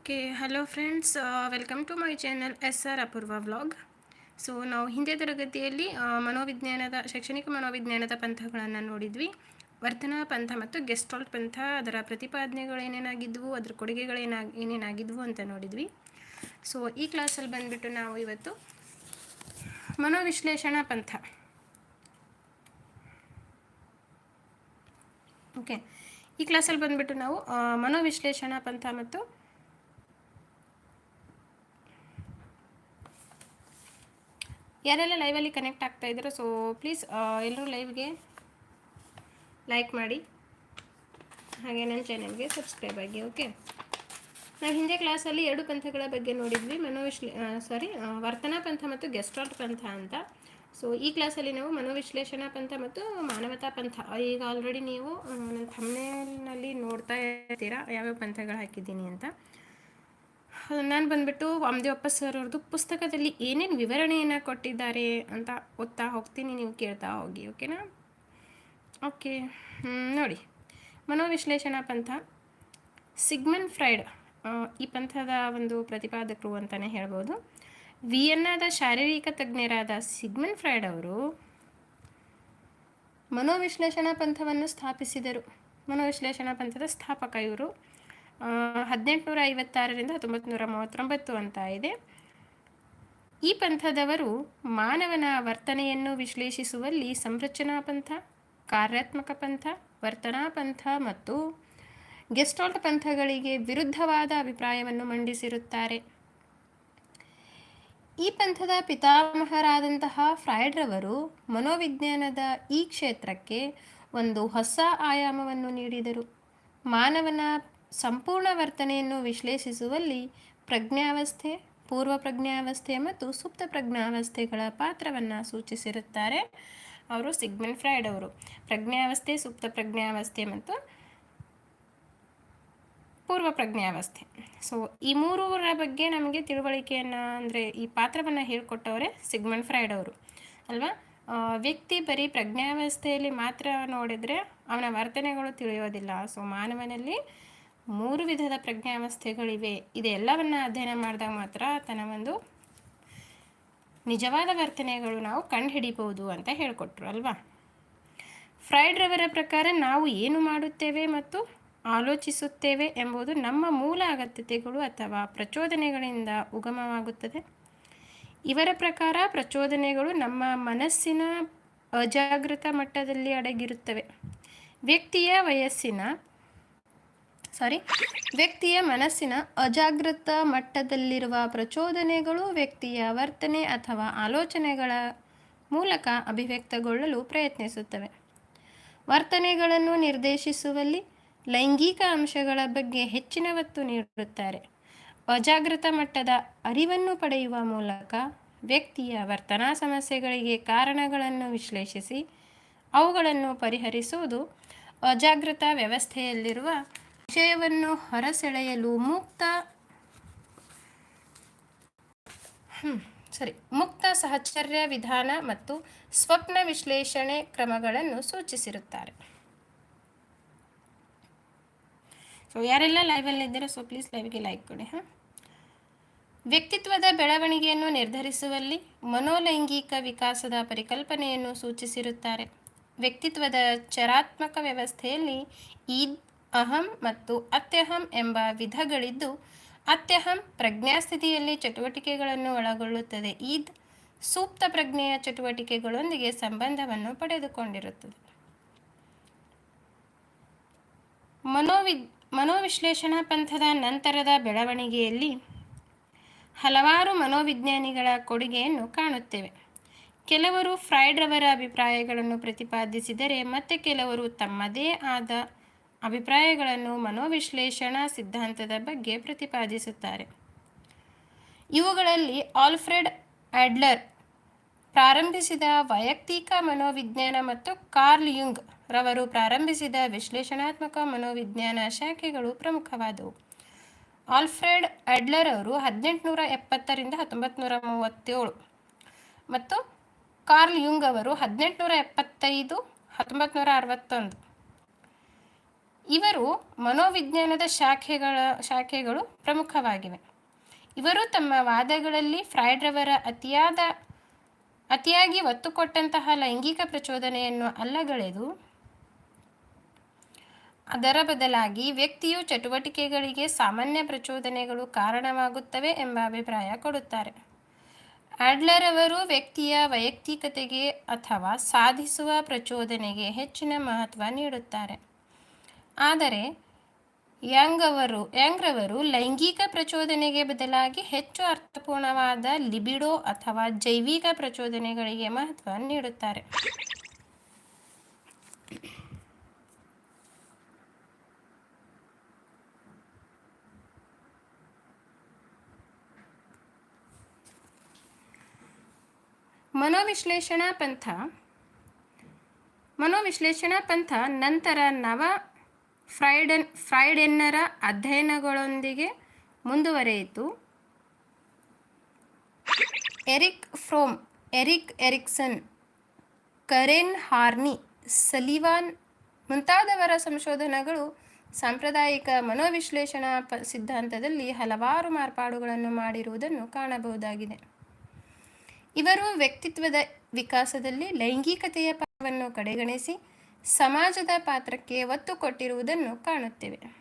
Okay hello friends welcome to my channel S R Apoorva vlog so ನಾವು ಹಿಂದೆ ತರಗತಿಯಲ್ಲಿ ಮನೋವಿಜ್ಞಾನದ, ಶೈಕ್ಷಣಿಕ ಮನೋವಿಜ್ಞಾನದ ಪಂಥಗಳನ್ನು ನೋಡಿದ್ವಿ. ವರ್ತನಾ ಪಂಥ ಮತ್ತು ಗೆಸ್ಟಾಲ್ಟ್ ಪಂಥ, ಅದರ ಪ್ರತಿಪಾದನೆಗಳು ಏನೇನಾಗಿದ್ವು, ಅದರ ಕೊಡುಗೆಗಳೇನಾ ಏನೇನಾಗಿದ್ವು ಅಂತ ನೋಡಿದ್ವಿ. ಸೊ ಈ ಕ್ಲಾಸಲ್ಲಿ ಬಂದುಬಿಟ್ಟು ನಾವು ಇವತ್ತು ಮನೋವಿಶ್ಲೇಷಣಾ ಪಂಥ. ಓಕೆ ಈ ಕ್ಲಾಸಲ್ಲಿ ಬಂದುಬಿಟ್ಟು ನಾವು ಮನೋವಿಶ್ಲೇಷಣಾ ಪಂಥ ಮತ್ತು ಯಾರೆಲ್ಲ ಲೈವಲ್ಲಿ ಕನೆಕ್ಟ್ ಆಗ್ತಾ ಇದ್ದೀರೋ ಸೊ ಪ್ಲೀಸ್ ಎಲ್ಲರೂ ಲೈವ್ಗೆ ಲೈಕ್ ಮಾಡಿ. ಹಾಗೆ ನನ್ನ ಚಾನೆಲ್ಗೆ ಸಬ್ಸ್ಕ್ರೈಬ್ ಆಗಿ ಓಕೆ ನಾವು ಹಿಂದೆ ಕ್ಲಾಸಲ್ಲಿ ಎರಡು ಪಂಥಗಳ ಬಗ್ಗೆ ನೋಡಿದ್ವಿ ಮನೋವಿಶ್ಲೇ ಸಾರಿ ವರ್ತನಾ ಪಂಥ ಮತ್ತು ಗೆಸ್ಟಾಲ್ಟ್ ಪಂಥ ಅಂತ. ಸೊ ಈ ಕ್ಲಾಸಲ್ಲಿ ನಾವು ಮನೋವಿಶ್ಲೇಷಣಾ ಪಂಥ ಮತ್ತು ಮಾನವತಾ ಪಂಥ, ಈಗ ಆಲ್ರೆಡಿ ನೀವು ನನ್ನ ತಮ್ಮನಲ್ಲಿ ನೋಡ್ತಾ ಇರ್ತೀರಾ ಯಾವ್ಯಾವ ಪಂಥಗಳು ಹಾಕಿದ್ದೀನಿ ಅಂತ. ನಾನು ಬಂದುಬಿಟ್ಟು ವಾಮದೇವಪ್ಪ ಸರ್ ಅವ್ರದ್ದು ಪುಸ್ತಕದಲ್ಲಿ ಏನೇನು ವಿವರಣೆಯನ್ನು ಕೊಟ್ಟಿದ್ದಾರೆ ಅಂತ ಓದ್ತಾ ಹೋಗ್ತೀನಿ ನೀವು ಕೇಳ್ತಾ ಹೋಗಿ ಓಕೆನಾ ಓಕೆ ನೋಡಿ. ಮನೋವಿಶ್ಲೇಷಣಾ ಪಂಥ. ಸಿಗ್ಮನ್ ಫ್ರೈಡ್ ಈ ಪಂಥದ ಒಂದು ಪ್ರತಿಪಾದಕರು ಅಂತಲೇ ಹೇಳ್ಬೋದು. ವಿಯನ್ನಾದ ಶಾರೀರಿಕ ತಜ್ಞರಾದ ಸಿಗ್ಮನ್ ಫ್ರೈಡ್ ಅವರು ಮನೋವಿಶ್ಲೇಷಣಾ ಪಂಥವನ್ನು ಸ್ಥಾಪಿಸಿದರು. ಮನೋವಿಶ್ಲೇಷಣಾ ಪಂಥದ ಸ್ಥಾಪಕ ಇವರು. ಹದಿನೆಂಟುನೂರ ಐವತ್ತಾರರಿಂದ ಹತ್ತೊಂಬತ್ತು ನೂರ ಮೂವತ್ತೊಂಬತ್ತು ಅಂತ ಇದೆ. ಈ ಪಂಥದವರು ಮಾನವನ ವರ್ತನೆಯನ್ನು ವಿಶ್ಲೇಷಿಸುವಲ್ಲಿ ಸಂರಚನಾ ಪಂಥ, ಕಾರ್ಯಾತ್ಮಕ ಪಂಥ, ವರ್ತನಾ ಪಂಥ ಮತ್ತು ಗೆಸ್ಟಾಲ್ಟ್ ಪಂಥಗಳಿಗೆ ವಿರುದ್ಧವಾದ ಅಭಿಪ್ರಾಯವನ್ನು ಮಂಡಿಸಿರುತ್ತಾರೆ. ಈ ಪಂಥದ ಪಿತಾಮಹರಾದಂತಹ ಫ್ರಾಯ್ಡ್ರವರು ಮನೋವಿಜ್ಞಾನದ ಈ ಕ್ಷೇತ್ರಕ್ಕೆ ಒಂದು ಹೊಸ ಆಯಾಮವನ್ನು ನೀಡಿದರು. ಮಾನವನ ಸಂಪೂರ್ಣ ವರ್ತನೆಯನ್ನು ವಿಶ್ಲೇಷಿಸುವಲ್ಲಿ ಪ್ರಜ್ಞಾವಸ್ಥೆ, ಪೂರ್ವ ಪ್ರಜ್ಞಾವಸ್ಥೆ ಮತ್ತು ಸುಪ್ತ ಪ್ರಜ್ಞಾವಸ್ಥೆಗಳ ಪಾತ್ರವನ್ನು ಸೂಚಿಸಿರುತ್ತಾರೆ ಅವರು ಸಿಗ್ಮೆಂಟ್ ಫ್ರೈಡ್ ಅವರು. ಪ್ರಜ್ಞಾವಸ್ಥೆ, ಸುಪ್ತ ಪ್ರಜ್ಞಾವಸ್ಥೆ ಮತ್ತು ಪೂರ್ವ ಪ್ರಜ್ಞಾವಸ್ಥೆ. ಸೊ ಈ ಮೂರರ ಬಗ್ಗೆ ನಮಗೆ ತಿಳುವಳಿಕೆಯನ್ನು ಅಂದರೆ ಈ ಪಾತ್ರವನ್ನು ಹೇಳ್ಕೊಟ್ಟವರೇ ಸಿಗ್ಮೆಂಟ್ ಫ್ರೈಡ್ ಅವರು. ಅಲ್ವಾ? ವ್ಯಕ್ತಿ ಬರೀ ಪ್ರಜ್ಞಾವಸ್ಥೆಯಲ್ಲಿ ಮಾತ್ರ ನೋಡಿದರೆ ಅವನ ವರ್ತನೆಗಳು ತಿಳಿಯೋದಿಲ್ಲ. ಸೊ ಮಾನವನಲ್ಲಿ ಮೂರು ವಿಧದ ಪ್ರಜ್ಞಾವಸ್ಥೆಗಳಿವೆ ಇದೆಲ್ಲವನ್ನು ಅಧ್ಯಯನ ಮಾಡಿದಾಗ ಮಾತ್ರ ತನ್ನ ಒಂದು ನಿಜವಾದ ವರ್ತನೆಗಳು ನಾವು ಕಂಡುಹಿಡಿಬಹುದು ಅಂತ ಹೇಳಿಕೊಟ್ರು, ಅಲ್ವಾ? ಫ್ರೈಡ್ರವರ ಪ್ರಕಾರ ನಾವು ಏನು ಮಾಡುತ್ತೇವೆ ಮತ್ತು ಆಲೋಚಿಸುತ್ತೇವೆ ಎಂಬುದು ನಮ್ಮ ಮೂಲ ಅಗತ್ಯತೆಗಳು ಅಥವಾ ಪ್ರಚೋದನೆಗಳಿಂದ ಉಗಮವಾಗುತ್ತದೆ. ಇವರ ಪ್ರಕಾರ ಪ್ರಚೋದನೆಗಳು ನಮ್ಮ ಮನಸ್ಸಿನ ಅಜಾಗೃತ ಮಟ್ಟದಲ್ಲಿ ಅಡಗಿರುತ್ತವೆ. ವ್ಯಕ್ತಿಯ ವಯಸ್ಸಿನ ಸಾರಿ, ವ್ಯಕ್ತಿಯ ಮನಸ್ಸಿನ ಅಜಾಗೃತ ಮಟ್ಟದಲ್ಲಿರುವ ಪ್ರಚೋದನೆಗಳು ವ್ಯಕ್ತಿಯ ವರ್ತನೆ ಅಥವಾ ಆಲೋಚನೆಗಳ ಮೂಲಕ ಅಭಿವ್ಯಕ್ತಗೊಳ್ಳಲು ಪ್ರಯತ್ನಿಸುತ್ತವೆ. ವರ್ತನೆಗಳನ್ನು ನಿರ್ದೇಶಿಸುವಲ್ಲಿ ಲೈಂಗಿಕ ಅಂಶಗಳ ಬಗ್ಗೆ ಹೆಚ್ಚಿನ ಒತ್ತು ನೀಡುತ್ತಾರೆ. ಅಜಾಗೃತ ಮಟ್ಟದ ಅರಿವನ್ನು ಪಡೆಯುವ ಮೂಲಕ ವ್ಯಕ್ತಿಯ ವರ್ತನಾ ಸಮಸ್ಯೆಗಳಿಗೆ ಕಾರಣಗಳನ್ನು ವಿಶ್ಲೇಷಿಸಿ ಅವುಗಳನ್ನು ಪರಿಹರಿಸುವುದು ಅಜಾಗೃತ ವ್ಯವಸ್ಥೆಯಲ್ಲಿರುವ ವಿಷಯವನ್ನು ಹೊರಸೆಳೆಯಲು ಮುಕ್ತ ಸರಿ. ಮುಕ್ತ ಸಹಚರ್ಯ ವಿಧಾನ ಮತ್ತು ಸ್ವಪ್ನ ವಿಶ್ಲೇಷಣೆ ಕ್ರಮಗಳನ್ನು ಸೂಚಿಸಿರುತ್ತಾರೆ. ಸೊ ಯಾರೆಲ್ಲ ಲೈವಲ್ಲಿ ಇದ್ದೀರೋ ಸೊ ಪ್ಲೀಸ್ ಲೈವ್ಗೆ ಲೈಕ್ ಕೊಡಿ ಹಾಂ ವ್ಯಕ್ತಿತ್ವದ ಬೆಳವಣಿಗೆಯನ್ನು ನಿರ್ಧರಿಸುವಲ್ಲಿ ಮನೋಲೈಂಗಿಕ ವಿಕಾಸದ ಪರಿಕಲ್ಪನೆಯನ್ನು ಸೂಚಿಸಿರುತ್ತಾರೆ. ವ್ಯಕ್ತಿತ್ವದ ಚರಾತ್ಮಕ ವ್ಯವಸ್ಥೆಯಲ್ಲಿ ಅಹಂ ಮತ್ತು ಅತ್ಯಹಂ ಎಂಬ ವಿಧಗಳಿದ್ದು, ಅತ್ಯಹಂ ಪ್ರಜ್ಞಾಸ್ಥಿತಿಯಲ್ಲಿ ಚಟುವಟಿಕೆಗಳನ್ನು ಒಳಗೊಳ್ಳುತ್ತದೆ. ಈದ್ ಸೂಕ್ತ ಪ್ರಜ್ಞೆಯ ಚಟುವಟಿಕೆಗಳೊಂದಿಗೆ ಸಂಬಂಧವನ್ನು ಪಡೆದುಕೊಂಡಿರುತ್ತದೆ. ಮನೋವಿ, ಮನೋವಿಶ್ಲೇಷಣಾ ಪಂಥದ ನಂತರದ ಬೆಳವಣಿಗೆಯಲ್ಲಿ ಹಲವಾರು ಮನೋವಿಜ್ಞಾನಿಗಳ ಕೊಡುಗೆಯನ್ನು ಕಾಣುತ್ತೇವೆ. ಕೆಲವರು ಫ್ರೈಡ್ರವರ ಅಭಿಪ್ರಾಯಗಳನ್ನು ಪ್ರತಿಪಾದಿಸಿದರೆ ಮತ್ತೆ ಕೆಲವರು ತಮ್ಮದೇ ಆದ ಅಭಿಪ್ರಾಯಗಳನ್ನು ಮನೋವಿಶ್ಲೇಷಣಾ ಸಿದ್ಧಾಂತದ ಬಗ್ಗೆ ಪ್ರತಿಪಾದಿಸುತ್ತಾರೆ. ಇವುಗಳಲ್ಲಿ ಆಲ್ಫ್ರೆಡ್ ಆಡ್ಲರ್ ಪ್ರಾರಂಭಿಸಿದ ವೈಯಕ್ತಿಕ ಮನೋವಿಜ್ಞಾನ ಮತ್ತು ಕಾರ್ಲ್ ಯುಂಗ್ ರವರು ಪ್ರಾರಂಭಿಸಿದ ವಿಶ್ಲೇಷಣಾತ್ಮಕ ಮನೋವಿಜ್ಞಾನ ಶಾಖೆಗಳು ಪ್ರಮುಖವಾದವು. ಆಲ್ಫ್ರೆಡ್ ಅಡ್ಲರ್ ಅವರು ಹದಿನೆಂಟುನೂರ ಎಪ್ಪತ್ತರಿಂದ ಹತ್ತೊಂಬತ್ತು ಮೂವತ್ತೇಳು ಮತ್ತು ಕಾರ್ಲ್ ಯುಂಗ್ ಅವರು ಹದಿನೆಂಟುನೂರ ಎಪ್ಪತ್ತೈದು ಹತ್ತೊಂಬತ್ತು ನೂರ ಅರವತ್ತೊಂದು. ಇವರು ಮನೋವಿಜ್ಞಾನದ ಶಾಖೆಗಳ, ಶಾಖೆಗಳು ಪ್ರಮುಖವಾಗಿವೆ. ಇವರು ತಮ್ಮ ವಾದಗಳಲ್ಲಿ ಫ್ರಾಯ್ಡ್ರವರ ಅತಿಯಾದ, ಅತಿಯಾಗಿ ಒತ್ತು ಕೊಟ್ಟಂತಹ ಲೈಂಗಿಕ ಪ್ರಚೋದನೆಯನ್ನು ಅಲ್ಲಗಳೆದು, ಅದರ ಬದಲಾಗಿ ವ್ಯಕ್ತಿಯು ಚಟುವಟಿಕೆಗಳಿಗೆ ಸಾಮಾನ್ಯ ಪ್ರಚೋದನೆಗಳು ಕಾರಣವಾಗುತ್ತವೆ ಎಂಬ ಅಭಿಪ್ರಾಯ ಕೊಡುತ್ತಾರೆ. ಆಡ್ಲರ್ ಅವರು ವ್ಯಕ್ತಿಯ ವೈಯಕ್ತಿಕತೆಗೆ ಅಥವಾ ಸಾಧಿಸುವ ಪ್ರಚೋದನೆಗೆ ಹೆಚ್ಚಿನ ಮಹತ್ವ ನೀಡುತ್ತಾರೆ. ಆದರೆ ಯಾಂಗ್ ಅವರು ಯಾಂಗ್ರವರು ಲೈಂಗಿಕ ಪ್ರಚೋದನೆಗೆ ಬದಲಾಗಿ ಹೆಚ್ಚು ಅರ್ಥಪೂರ್ಣವಾದ ಲಿಬಿಡೋ ಅಥವಾ ಜೈವಿಕ ಪ್ರಚೋದನೆಗಳಿಗೆ ಮಹತ್ವ ನೀಡುತ್ತಾರೆ. ಮನೋವಿಶ್ಲೇಷಣಾ ಪಂಥ ಮನೋವಿಶ್ಲೇಷಣಾ ಪಂಥ ನಂತರ ನವ ಫ್ರೈಡನ್ ಫ್ರೈಡೆನ್ನರ ಅಧ್ಯಯನಗಳೊಂದಿಗೆ ಮುಂದುವರೆಯಿತು. Erich Fromm, Erik Erikson, Karen Horney, Sullivan ಮುಂತಾದವರ ಸಂಶೋಧನೆಗಳು ಸಾಂಪ್ರದಾಯಿಕ ಮನೋವಿಶ್ಲೇಷಣಾ ಪ, ಸಿದ್ಧಾಂತದಲ್ಲಿ ಹಲವಾರು ಮಾರ್ಪಾಡುಗಳನ್ನು ಮಾಡಿರುವುದನ್ನು ಕಾಣಬಹುದಾಗಿದೆ. ಇವರು ವ್ಯಕ್ತಿತ್ವದ ವಿಕಾಸದಲ್ಲಿ ಲೈಂಗಿಕತೆಯ ಪಾತ್ರವನ್ನು ಕಡೆಗಣಿಸಿ ಸಮಾಜದ ಪಾತ್ರಕ್ಕೆ ಒತ್ತು ಕೊಟ್ಟಿರುವುದನ್ನು ಕಾಣುತ್ತೇವೆ.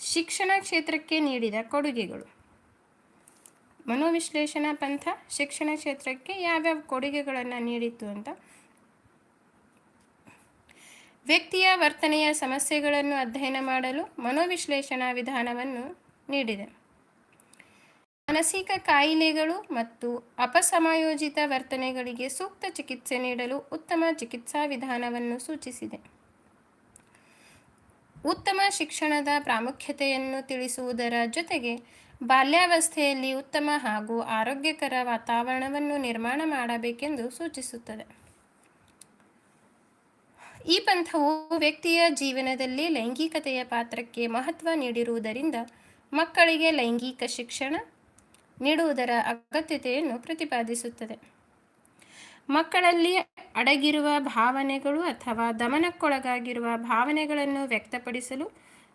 ಶಿಕ್ಷಣ ಕ್ಷೇತ್ರಕ್ಕೆ ನೀಡಿದ ಕೊಡುಗೆಗಳು. ಮನೋವಿಶ್ಲೇಷಣಾ ಪಂಥ ಶಿಕ್ಷಣ ಕ್ಷೇತ್ರಕ್ಕೆ ಯಾವ್ಯಾವ ಕೊಡುಗೆಗಳನ್ನು ನೀಡಿತ್ತು ಅಂತ? ವ್ಯಕ್ತಿಯ ವರ್ತನೆಯ ಸಮಸ್ಯೆಗಳನ್ನು ಅಧ್ಯಯನ ಮಾಡಲು ಮನೋವಿಶ್ಲೇಷಣಾ ವಿಧಾನವನ್ನು ನೀಡಿದೆ. ಮಾನಸಿಕ ಕಾಯಿಲೆಗಳು ಮತ್ತು ಅಪಸಮಾಯೋಜಿತ ವರ್ತನೆಗಳಿಗೆ ಸೂಕ್ತ ಚಿಕಿತ್ಸೆ ನೀಡಲು ಉತ್ತಮ ಚಿಕಿತ್ಸಾ ವಿಧಾನವನ್ನು ಸೂಚಿಸಿದೆ. ಉತ್ತಮ ಶಿಕ್ಷಣದ ಪ್ರಾಮುಖ್ಯತೆಯನ್ನು ತಿಳಿಸುವುದರ ಜೊತೆಗೆ ಬಾಲ್ಯಾವಸ್ಥೆಯಲ್ಲಿ ಉತ್ತಮ ಹಾಗೂ ಆರೋಗ್ಯಕರ ವಾತಾವರಣವನ್ನು ನಿರ್ಮಾಣ ಮಾಡಬೇಕೆಂದು ಸೂಚಿಸುತ್ತದೆ. ಈ ಪಂಥವು ವ್ಯಕ್ತಿಯ ಜೀವನದಲ್ಲಿ ಲೈಂಗಿಕತೆಯ ಪಾತ್ರಕ್ಕೆ ಮಹತ್ವ ನೀಡಿರುವುದರಿಂದ ಮಕ್ಕಳಿಗೆ ಲೈಂಗಿಕ ಶಿಕ್ಷಣ ನೀಡುವುದರ ಅಗತ್ಯತೆಯನ್ನು ಪ್ರತಿಪಾದಿಸುತ್ತದೆ. ಮಕ್ಕಳಲ್ಲಿ ಅಡಗಿರುವ ಭಾವನೆಗಳು ಅಥವಾ ದಮನಕ್ಕೊಳಗಾಗಿರುವ ಭಾವನೆಗಳನ್ನು ವ್ಯಕ್ತಪಡಿಸಲು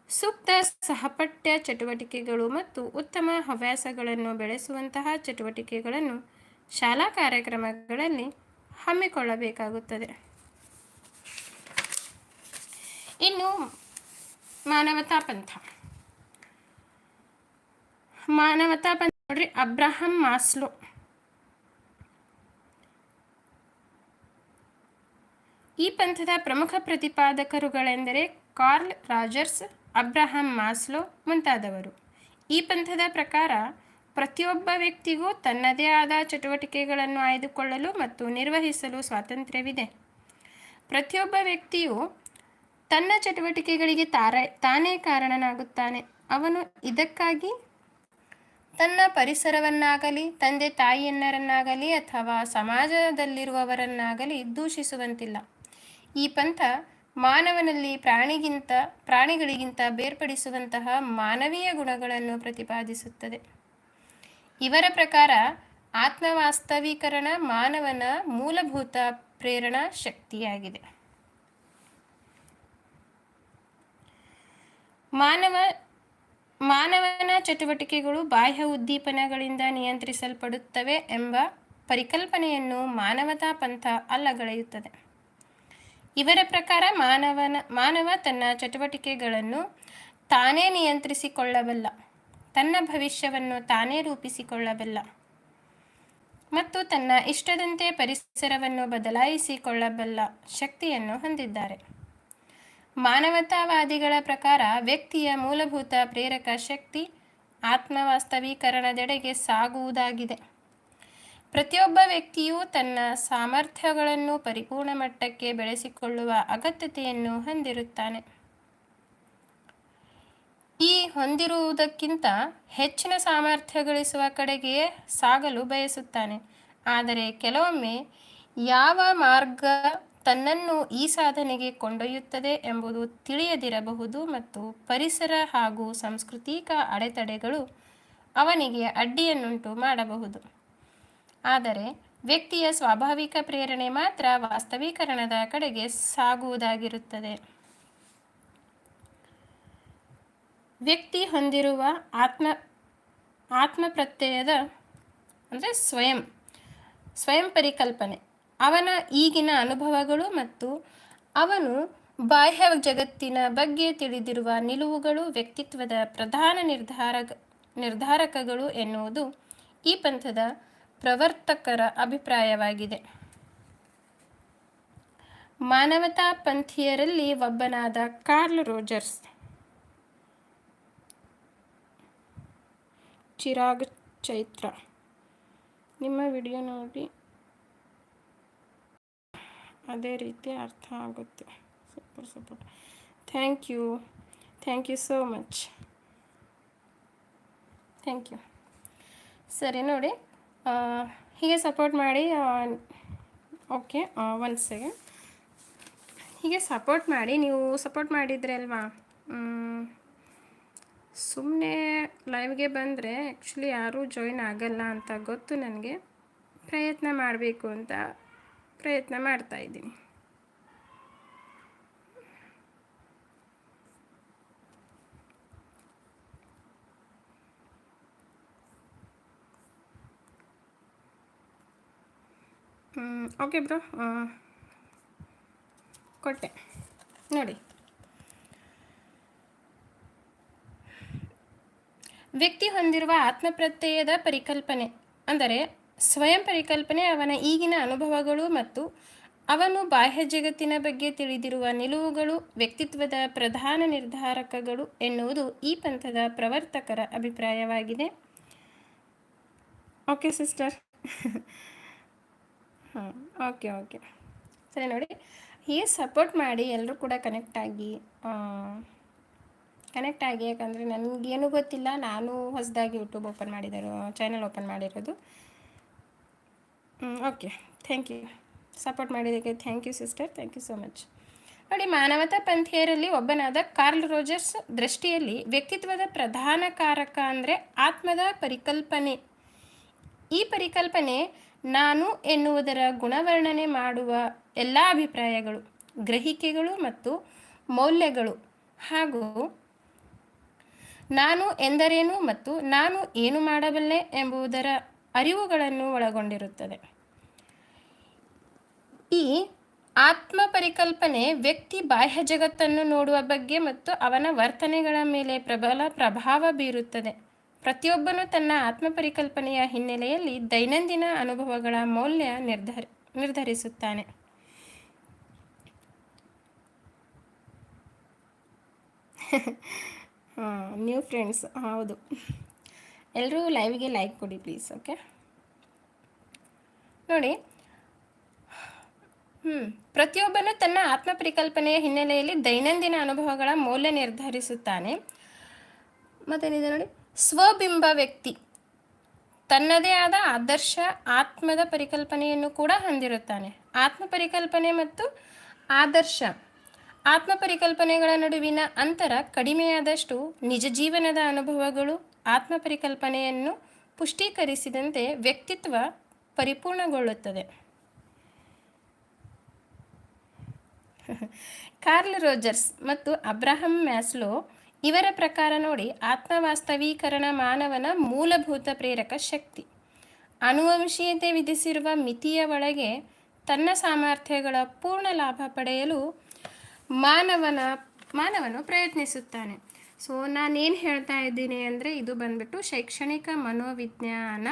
ಸೂಕ್ತ ಸಹಪಠ್ಯ ಚಟುವಟಿಕೆಗಳು ಮತ್ತು ಉತ್ತಮ ಹವ್ಯಾಸಗಳನ್ನು ಬೆಳೆಸುವಂತಹ ಚಟುವಟಿಕೆಗಳನ್ನು ಶಾಲಾ ಕಾರ್ಯಕ್ರಮಗಳಲ್ಲಿ ಹಮ್ಮಿಕೊಳ್ಳಬೇಕಾಗುತ್ತದೆ. ಇನ್ನು ಮಾನವತಾ ಪಂಥ. ಮಾನವತಾ ಪಂಥ ನೋಡ್ರಿ, ಅಬ್ರಹಂ ಮಾಸ್ಲೋ. ಈ ಪಂಥದ ಪ್ರಮುಖ ಪ್ರತಿಪಾದಕರುಗಳೆಂದರೆ ಕಾರ್ಲ್ ರಾಜರ್ಸ್, ಅಬ್ರಹಂ ಮಾಸ್ಲೋ ಮುಂತಾದವರು. ಈ ಪಂಥದ ಪ್ರಕಾರ ಪ್ರತಿಯೊಬ್ಬ ವ್ಯಕ್ತಿಗೂ ತನ್ನದೇ ಆದ ಚಟುವಟಿಕೆಗಳನ್ನು ಆಯ್ದುಕೊಳ್ಳಲು ಮತ್ತು ನಿರ್ವಹಿಸಲು ಸ್ವಾತಂತ್ರ್ಯವಿದೆ. ಪ್ರತಿಯೊಬ್ಬ ವ್ಯಕ್ತಿಯು ತನ್ನ ಚಟುವಟಿಕೆಗಳಿಗೆ ತಾರ, ತಾನೇ ಕಾರಣನಾಗುತ್ತಾನೆ. ಅವನು ಇದಕ್ಕಾಗಿ ತನ್ನ ಪರಿಸರವನ್ನಾಗಲಿ, ತಂದೆ ತಾಯಿಯನ್ನರನ್ನಾಗಲಿ ಅಥವಾ ಸಮಾಜದಲ್ಲಿರುವವರನ್ನಾಗಲಿ ದೂಷಿಸುವಂತಿಲ್ಲ. ಈ ಪಂಥ ಮಾನವನಲ್ಲಿ ಪ್ರಾಣಿಗಿಂತ, ಪ್ರಾಣಿಗಳಿಗಿಂತ ಬೇರ್ಪಡಿಸುವಂತಹ ಮಾನವೀಯ ಗುಣಗಳನ್ನು ಪ್ರತಿಪಾದಿಸುತ್ತದೆ. ಇವರ ಪ್ರಕಾರ ಆತ್ಮವಾಸ್ತವೀಕರಣ ಮಾನವನ ಮೂಲಭೂತ ಪ್ರೇರಣಾ ಶಕ್ತಿಯಾಗಿದೆ. ಮಾನವ ಮಾನವನ ಚಟುವಟಿಕೆಗಳು ಬಾಹ್ಯ ಉದ್ದೀಪನಗಳಿಂದ ನಿಯಂತ್ರಿಸಲ್ಪಡುತ್ತವೆ ಎಂಬ ಪರಿಕಲ್ಪನೆಯನ್ನು ಮಾನವತಾ ಪಂಥ ಅಲ್ಲಗಳೆಯುತ್ತದೆ. ಇವರ ಪ್ರಕಾರ ಮಾನವನ, ಮಾನವ ತನ್ನ ಚಟುವಟಿಕೆಗಳನ್ನು ತಾನೇ ನಿಯಂತ್ರಿಸಿಕೊಳ್ಳಬಲ್ಲ, ತನ್ನ ಭವಿಷ್ಯವನ್ನು ತಾನೇ ರೂಪಿಸಿಕೊಳ್ಳಬಲ್ಲ ಮತ್ತು ತನ್ನ ಇಷ್ಟದಂತೆ ಪರಿಸರವನ್ನು ಬದಲಾಯಿಸಿಕೊಳ್ಳಬಲ್ಲ ಶಕ್ತಿಯನ್ನು ಹೊಂದಿದ್ದಾರೆ. ಮಾನವತಾವಾದಿಗಳ ಪ್ರಕಾರ ವ್ಯಕ್ತಿಯ ಮೂಲಭೂತ ಪ್ರೇರಕ ಶಕ್ತಿ ಆತ್ಮವಾಸ್ತವೀಕರಣದೆಡೆಗೆ ಸಾಗುವುದಾಗಿದೆ. ಪ್ರತಿಯೊಬ್ಬ ವ್ಯಕ್ತಿಯು ತನ್ನ ಸಾಮರ್ಥ್ಯಗಳನ್ನು ಪರಿಪೂರ್ಣ ಮಟ್ಟಕ್ಕೆ ಬೆಳೆಸಿಕೊಳ್ಳುವ ಅಗತ್ಯತೆಯನ್ನು ಹೊಂದಿರುತ್ತಾನೆ. ಈ ಹೊಂದಿರುವುದಕ್ಕಿಂತ ಹೆಚ್ಚಿನ ಸಾಮರ್ಥ್ಯ ಗಳಿಸುವ ಕಡೆಗೆ ಸಾಗಲು ಬಯಸುತ್ತಾನೆ. ಆದರೆ ಕೆಲವೊಮ್ಮೆ ಯಾವ ಮಾರ್ಗ ತನ್ನನ್ನು ಈ ಸಾಧನೆಗೆ ಕೊಂಡೊಯ್ಯುತ್ತದೆ ಎಂಬುದು ತಿಳಿಯದಿರಬಹುದು ಮತ್ತು ಪರಿಸರ ಹಾಗೂ ಸಾಂಸ್ಕೃತಿಕ ಅಡೆತಡೆಗಳು ಅವನಿಗೆ ಅಡ್ಡಿಯನ್ನುಂಟು ಮಾಡಬಹುದು. ಆದರೆ ವ್ಯಕ್ತಿಯ ಸ್ವಾಭಾವಿಕ ಪ್ರೇರಣೆ ಮಾತ್ರ ವಾಸ್ತವೀಕರಣದ ಕಡೆಗೆ ಸಾಗುವುದಾಗಿರುತ್ತದೆ. ವ್ಯಕ್ತಿ ಹೊಂದಿರುವ ಆತ್ಮ, ಆತ್ಮಪ್ರತ್ಯಯದ, ಅಂದರೆ ಸ್ವಯಂ ಸ್ವಯಂ ಪರಿಕಲ್ಪನೆ. ಅವನ ಈಗಿನ ಅನುಭವಗಳು ಮತ್ತು ಅವನು ಬಾಹ್ಯ ಜಗತ್ತಿನ ಬಗ್ಗೆ ತಿಳಿದಿರುವ ನಿಲುವುಗಳು ವ್ಯಕ್ತಿತ್ವದ ಪ್ರಧಾನ ನಿರ್ಧಾರ ನಿರ್ಧಾರಕಗಳು ಎನ್ನುವುದು ಈ ಪಂಥದ ಪ್ರವರ್ತಕರ ಅಭಿಪ್ರಾಯವಾಗಿದೆ. ಮಾನವತಾ ಪಂಥೀಯರಲ್ಲಿ ಒಬ್ಬನಾದ ಕಾರ್ಲ್ ರೋಜರ್ಸ್. ಚಿರಾಗ್ ಚೈತ್ರ. ನಿಮ್ಮ ವಿಡಿಯೋ ನೋಡಿ. ಅದೇ ರೀತಿ ಅರ್ಥ ಆಗುತ್ತೆ. Super super. Thank you thank you so much thank you ಸರಿ, ನೋಡಿ. ಹೀಗೆ ಸಪೋರ್ಟ್ ಮಾಡಿ ಓಕೆ ಒನ್ ಸೆಕೆಂಡ್ ಹೀಗೆ ಸಪೋರ್ಟ್ ಮಾಡಿ, ನೀವು ಸಪೋರ್ಟ್ ಮಾಡಿದ್ರೆ ಅಲ್ವಾ? ಸುಮ್ಮನೆ ಲೈವ್ಗೆ ಬಂದರೆ ಆ್ಯಕ್ಚುಲಿ ಯಾರೂ ಜಾಯಿನ್ ಆಗಲ್ಲ ಅಂತ ಗೊತ್ತು ನನಗೆ. ಪ್ರಯತ್ನ ಮಾಡಬೇಕು ಅಂತ ಪ್ರಯತ್ನ ಮಾಡ್ತಾ ಇದ್ದೀನಿ. Okay bro. ಕೊಟ್ಟೆ. ನೋಡಿ. ವ್ಯಕ್ತಿ ಹೊಂದಿರುವ ಆತ್ಮಪ್ರತ್ಯಯದ ಪರಿಕಲ್ಪನೆ ಅಂದರೆ ಸ್ವಯಂ ಪರಿಕಲ್ಪನೆ ಅವನ ಈಗಿನ ಅನುಭವಗಳು ಮತ್ತು ಅವನು ಬಾಹ್ಯ ಜಗತ್ತಿನ ಬಗ್ಗೆ ತಿಳಿದಿರುವ ನಿಲುವುಗಳು, ವ್ಯಕ್ತಿತ್ವದ ಪ್ರಧಾನ ನಿರ್ಧಾರಕಗಳು ಎನ್ನುವುದು ಈ ಪಂಥದ ಪ್ರವರ್ತಕರ ಅಭಿಪ್ರಾಯವಾಗಿದೆ. ಓಕೆ ಸಿಸ್ಟರ್ ಹಾಂ ಓಕೆ ಓಕೆ ಸರಿ ನೋಡಿ, ಹೀಗೆ ಸಪೋರ್ಟ್ ಮಾಡಿ ಎಲ್ಲರೂ ಕೂಡ ಕನೆಕ್ಟ್ ಆಗಿ ಕನೆಕ್ಟ್ ಆಗಿ ಯಾಕಂದರೆ ನನಗೇನು ಗೊತ್ತಿಲ್ಲ, ನಾನು ಹೊಸದಾಗಿ ಯೂಟ್ಯೂಬ್ ಓಪನ್ ಮಾಡಿದರು ಚಾನಲ್ ಓಪನ್ ಮಾಡಿರೋದು. ಓಕೆ ಥ್ಯಾಂಕ್ ಯು ಸಪೋರ್ಟ್ ಮಾಡಿದ್ದಕ್ಕೆ thank you sister thank you so much ನೋಡಿ, ಮಾನವತಾ ಪಂಥೀಯರಲ್ಲಿ ಒಬ್ಬನಾದ ಕಾರ್ಲ್ ರೋಜರ್ಸ್ ದೃಷ್ಟಿಯಲ್ಲಿ ವ್ಯಕ್ತಿತ್ವದ ಪ್ರಧಾನ ಕಾರಕ ಅಂದರೆ ಆತ್ಮದ ಪರಿಕಲ್ಪನೆ. ಈ ಪರಿಕಲ್ಪನೆ ನಾನು ಎನ್ನುವುದರ ಗುಣವರ್ಣನೆ ಮಾಡುವ ಎಲ್ಲ ಅಭಿಪ್ರಾಯಗಳು, ಗ್ರಹಿಕೆಗಳು ಮತ್ತು ಮೌಲ್ಯಗಳು. ಹಾಗೂ ನಾನು ಎಂದರೇನು ಮತ್ತು ನಾನು ಏನು ಮಾಡಬಲ್ಲೆ ಎಂಬುದರ ಅರಿವುಗಳನ್ನು ಒಳಗೊಂಡಿರುತ್ತದೆ. ಈ ಆತ್ಮ ಪರಿಕಲ್ಪನೆ ವ್ಯಕ್ತಿ ಬಾಹ್ಯ ಜಗತ್ತನ್ನು ನೋಡುವ ಬಗ್ಗೆ ಮತ್ತು ಅವನ ವರ್ತನೆಗಳ ಮೇಲೆ ಪ್ರಬಲ ಪ್ರಭಾವ ಬೀರುತ್ತದೆ. ಪ್ರತಿಯೊಬ್ಬನು ತನ್ನ ಆತ್ಮ ಪರಿಕಲ್ಪನೆಯ ಹಿನ್ನೆಲೆಯಲ್ಲಿ ದೈನಂದಿನ ಅನುಭವಗಳ ಮೌಲ್ಯ ನಿರ್ಧರಿ, ನಿರ್ಧರಿಸುತ್ತಾನೆ. ಹಾಂ ನ್ಯೂ ಫ್ರೆಂಡ್ಸ್ ಹೌದು. ಎಲ್ಲರೂ ಲೈವ್ಗೆ ಲೈಕ್ ಕೊಡಿ ಪ್ಲೀಸ್ ಓಕೆ ನೋಡಿ ಹ್ಞೂ ಪ್ರತಿಯೊಬ್ಬನು ತನ್ನ ಆತ್ಮ ಪರಿಕಲ್ಪನೆಯ ಹಿನ್ನೆಲೆಯಲ್ಲಿ ದೈನಂದಿನ ಅನುಭವಗಳ ಮೌಲ್ಯ ನಿರ್ಧರಿಸುತ್ತಾನೆ. ಮತ್ತೇನಿದೆ ನೋಡಿ? ಸ್ವಬಿಂಬ ವ್ಯಕ್ತಿ. ತನ್ನದೇ ಆದ ಆದರ್ಶ ಆತ್ಮದ ಪರಿಕಲ್ಪನೆಯನ್ನು ಕೂಡ ಹೊಂದಿರುತ್ತಾನೆ. ಆತ್ಮ ಪರಿಕಲ್ಪನೆ ಮತ್ತು ಆದರ್ಶ. ಆತ್ಮ ಪರಿಕಲ್ಪನೆಗಳ ನಡುವಿನ ಅಂತರ ಕಡಿಮೆಯಾದಷ್ಟು ನಿಜ ಜೀವನದ ಅನುಭವಗಳು ಆತ್ಮ ಪರಿಕಲ್ಪನೆಯನ್ನು ಪುಷ್ಟೀಕರಿಸಿದಂತೆ ವ್ಯಕ್ತಿತ್ವ ಪರಿಪೂರ್ಣಗೊಳ್ಳುತ್ತದೆ. ಕಾರ್ಲ್ ರೋಜರ್ಸ್ ಮತ್ತು ಅಬ್ರಹಂ ಮ್ಯಾಸ್ಲೋ ಇವರ ಪ್ರಕಾರ ನೋಡಿ, ಆತ್ಮವಾಸ್ತವೀಕರಣ ಮಾನವನ ಮೂಲಭೂತ ಪ್ರೇರಕ ಶಕ್ತಿ. ಅನುವಂಶೀಯತೆ ವಿಧಿಸಿರುವ ಮಿತಿಯ ಒಳಗೆ ತನ್ನ ಸಾಮರ್ಥ್ಯಗಳ ಪೂರ್ಣ ಲಾಭ ಪಡೆಯಲು ಮಾನವನ, ಮಾನವನು ಪ್ರಯತ್ನಿಸುತ್ತಾನೆ. ಸೊ, ನಾನೇನು ಹೇಳ್ತಾ ಇದ್ದೀನಿ ಅಂದರೆ, ಇದು ಬಂದ್ಬಿಟ್ಟು ಶೈಕ್ಷಣಿಕ ಮನೋವಿಜ್ಞಾನ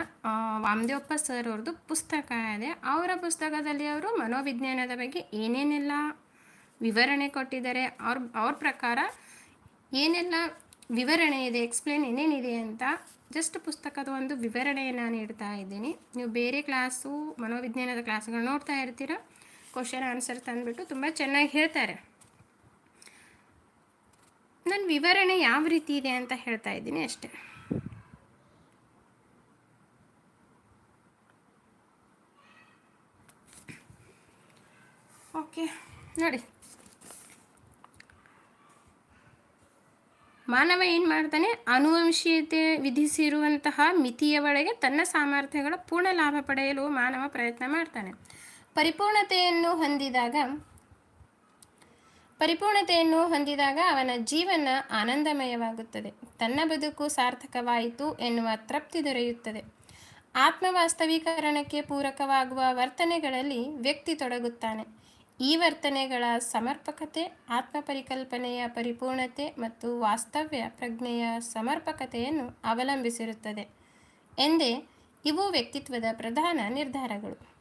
ವಾಮದೇವಪ್ಪ ಸರ್ ಅವ್ರದ್ದು ಪುಸ್ತಕ ಇದೆ. ಅವರ ಪುಸ್ತಕದಲ್ಲಿ ಅವರು ಮನೋವಿಜ್ಞಾನದ ಬಗ್ಗೆ ಏನೇನೆಲ್ಲ. ವಿವರಣೆ ಕೊಟ್ಟಿದ್ದಾರೆ. ಅವ್ರ ಅವ್ರ ಪ್ರಕಾರ ಏನೆಲ್ಲ ವಿವರಣೆ ಇದೆ ಎಕ್ಸ್ಪ್ಲೇನ್ ಏನೇನಿದೆ ಅಂತ ಜಸ್ಟ್ ಪುಸ್ತಕದ ಒಂದು ವಿವರಣೆಯನ್ನು ನೀಡ್ತಾ ಇದ್ದೀನಿ. ನೀವು ಬೇರೆ ಕ್ಲಾಸು, ಮನೋವಿಜ್ಞಾನದ ಕ್ಲಾಸ್ಗಳು ನೋಡ್ತಾ ಇರ್ತೀರ ಕ್ವಶನ್ ಆನ್ಸರ್ ತಂದುಬಿಟ್ಟು ತುಂಬ ಚೆನ್ನಾಗಿ ಹೇಳ್ತಾರೆ. ನನ್ನ ವಿವರಣೆ ಯಾವ ರೀತಿ ಇದೆ ಅಂತ ಹೇಳ್ತಾ ಇದ್ದೀನಿ ಅಷ್ಟೇ. ಓಕೆ, ನೋಡಿ. ಮಾನವ ಏನು ಮಾಡ್ತಾನೆ? ಅನುವಂಶೀಯತೆ ವಿಧಿಸಿರುವಂತಹ ಮಿತಿಯ ಒಳಗೆ ತನ್ನ ಸಾಮರ್ಥ್ಯಗಳ ಪೂರ್ಣ ಲಾಭ ಪಡೆಯಲು ಮಾನವ ಪ್ರಯತ್ನ ಮಾಡ್ತಾನೆ. ಪರಿಪೂರ್ಣತೆಯನ್ನು ಹೊಂದಿದಾಗ ಪರಿಪೂರ್ಣತೆಯನ್ನು ಹೊಂದಿದಾಗ ಅವನ ಜೀವನ ಆನಂದಮಯವಾಗುತ್ತದೆ. ತನ್ನ ಬದುಕು ಸಾರ್ಥಕವಾಯಿತು ಎನ್ನುವ ತೃಪ್ತಿ ದೊರೆಯುತ್ತದೆ. ಆತ್ಮವಾಸ್ತವೀಕರಣಕ್ಕೆ ಪೂರಕವಾಗುವ ವರ್ತನೆಗಳಲ್ಲಿ ವ್ಯಕ್ತಿ ತೊಡಗುತ್ತಾನೆ. ಈ ವರ್ತನೆಗಳ ಸಮರ್ಪಕತೆ, ಆತ್ಮಪರಿಕಲ್ಪನೆಯ ಪರಿಪೂರ್ಣತೆ ಮತ್ತು ವಾಸ್ತವ್ಯ ಪ್ರಜ್ಞೆಯ ಸಮರ್ಪಕತೆಯನ್ನು ಅವಲಂಬಿಸಿರುತ್ತದೆ. ಎಂದೇ ಇವು ವ್ಯಕ್ತಿತ್ವದ ಪ್ರಧಾನ ನಿರ್ಧಾರಗಳು.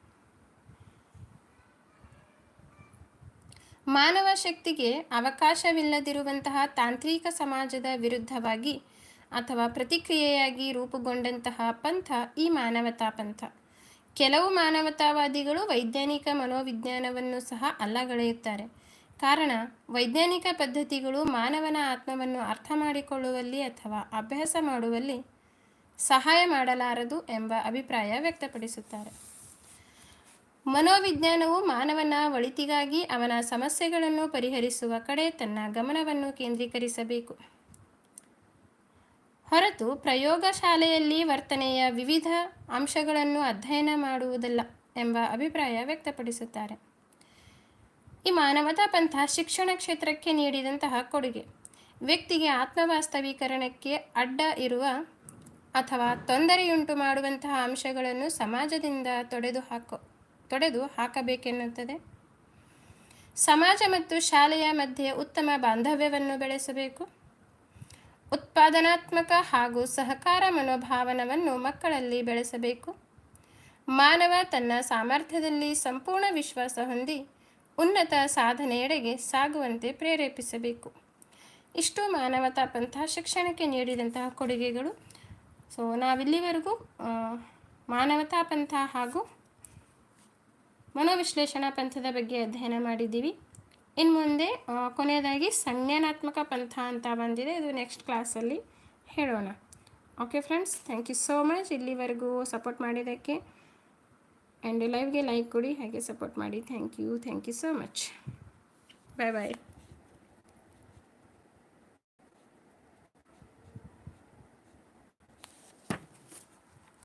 ಮಾನವ ಶಕ್ತಿಗೆ ಅವಕಾಶವಿಲ್ಲದಿರುವಂತಹ ತಾಂತ್ರಿಕ ಸಮಾಜದ ವಿರುದ್ಧವಾಗಿ ಅಥವಾ ಪ್ರತಿಕ್ರಿಯೆಯಾಗಿ ರೂಪುಗೊಂಡಂತಹ ಪಂಥ ಈ ಮಾನವತಾ ಪಂಥ. ಕೆಲವು ಮಾನವತಾವಾದಿಗಳು ವೈಜ್ಞಾನಿಕ ಮನೋವಿಜ್ಞಾನವನ್ನು ಸಹ ಅಲ್ಲಗಳೆಯುತ್ತಾರೆ. ಕಾರಣ, ವೈಜ್ಞಾನಿಕ ಪದ್ಧತಿಗಳು ಮಾನವನ ಆತ್ಮವನ್ನು ಅರ್ಥ ಮಾಡಿಕೊಳ್ಳುವಲ್ಲಿ ಅಥವಾ ಅಭ್ಯಾಸ ಮಾಡುವಲ್ಲಿ ಸಹಾಯ ಮಾಡಲಾರದು ಎಂಬ ಅಭಿಪ್ರಾಯ ವ್ಯಕ್ತಪಡಿಸುತ್ತಾರೆ. ಮನೋವಿಜ್ಞಾನವು ಮಾನವನ ಒಳಿತಿಗಾಗಿ ಅವನ ಸಮಸ್ಯೆಗಳನ್ನು ಪರಿಹರಿಸುವ ಕಡೆ ತನ್ನ ಗಮನವನ್ನು ಕೇಂದ್ರೀಕರಿಸಬೇಕು. ಹೊರತು ಪ್ರಯೋಗಶಾಲೆಯಲ್ಲಿ ವರ್ತನೆಯ ವಿವಿಧ ಅಂಶಗಳನ್ನು ಅಧ್ಯಯನ ಮಾಡುವುದಲ್ಲ ಎಂಬ ಅಭಿಪ್ರಾಯ ವ್ಯಕ್ತಪಡಿಸುತ್ತಾರೆ. ಈ ಮಾನವತಾ ಪಂಥ ಶಿಕ್ಷಣ ಕ್ಷೇತ್ರಕ್ಕೆ ನೀಡಿದಂತಹ ಕೊಡುಗೆ. ವ್ಯಕ್ತಿಗೆ ಆತ್ಮವಾಸ್ತವೀಕರಣಕ್ಕೆ ಅಡ್ಡ ಇರುವ ಅಥವಾ ತೊಂದರೆಯುಂಟು ಮಾಡುವಂತಹ ಅಂಶಗಳನ್ನು ಸಮಾಜದಿಂದ ತೊಡೆದು ಹಾಕೋ, ತೊಡೆದು ಹಾಕಬೇಕೆನ್ನುತ್ತದೆ. ಸಮಾಜ ಮತ್ತು ಶಾಲೆಯ ಮಧ್ಯೆ ಉತ್ತಮ ಬಾಂಧವ್ಯವನ್ನು ಬೆಳೆಸಬೇಕು. ಉತ್ಪಾದನಾತ್ಮಕ ಹಾಗೂ ಸಹಕಾರ ಮನೋಭಾವನವನ್ನು ಮಕ್ಕಳಲ್ಲಿ ಬೆಳೆಸಬೇಕು. ಮಾನವ ತನ್ನ ಸಾಮರ್ಥ್ಯದಲ್ಲಿ ಸಂಪೂರ್ಣ ವಿಶ್ವಾಸ ಹೊಂದಿ ಉನ್ನತ ಸಾಧನೆಯೆಡೆಗೆ ಸಾಗುವಂತೆ ಪ್ರೇರೇಪಿಸಬೇಕು. ಇಷ್ಟು ಮಾನವತಾ ಪಂಥ ಶಿಕ್ಷಣಕ್ಕೆ ನೀಡಿದಂತಹ ಕೊಡುಗೆಗಳು. ಸೊ ನಾವಿಲ್ಲಿವರೆಗೂ ಮಾನವತಾ ಪಂಥ ಹಾಗೂ ಮನೋವಿಶ್ಲೇಷಣಾ ಪಂಥದ ಬಗ್ಗೆ ಅಧ್ಯಯನ ಮಾಡಿದ್ದೀವಿ. ಇನ್ನು ಮುಂದೆ ಕೊನೆಯದಾಗಿ ಸಂಜ್ಞಾನಾತ್ಮಕ ಪಂಥ ಅಂತ ಬಂದಿದೆ. ಇದು ನೆಕ್ಸ್ಟ್ ಕ್ಲಾಸಲ್ಲಿ ಹೇಳೋಣ. Okay friends thank you so much ಇಲ್ಲಿವರೆಗೂ ಸಪೋರ್ಟ್ ಮಾಡಿದ್ದಕ್ಕೆ ಆ್ಯಂಡ್ ಲೈವ್ಗೆ ಲೈಕ್ ಕೊಡಿ, ಹಾಗೆ ಸಪೋರ್ಟ್ ಮಾಡಿ. Thank you thank you so much bye bye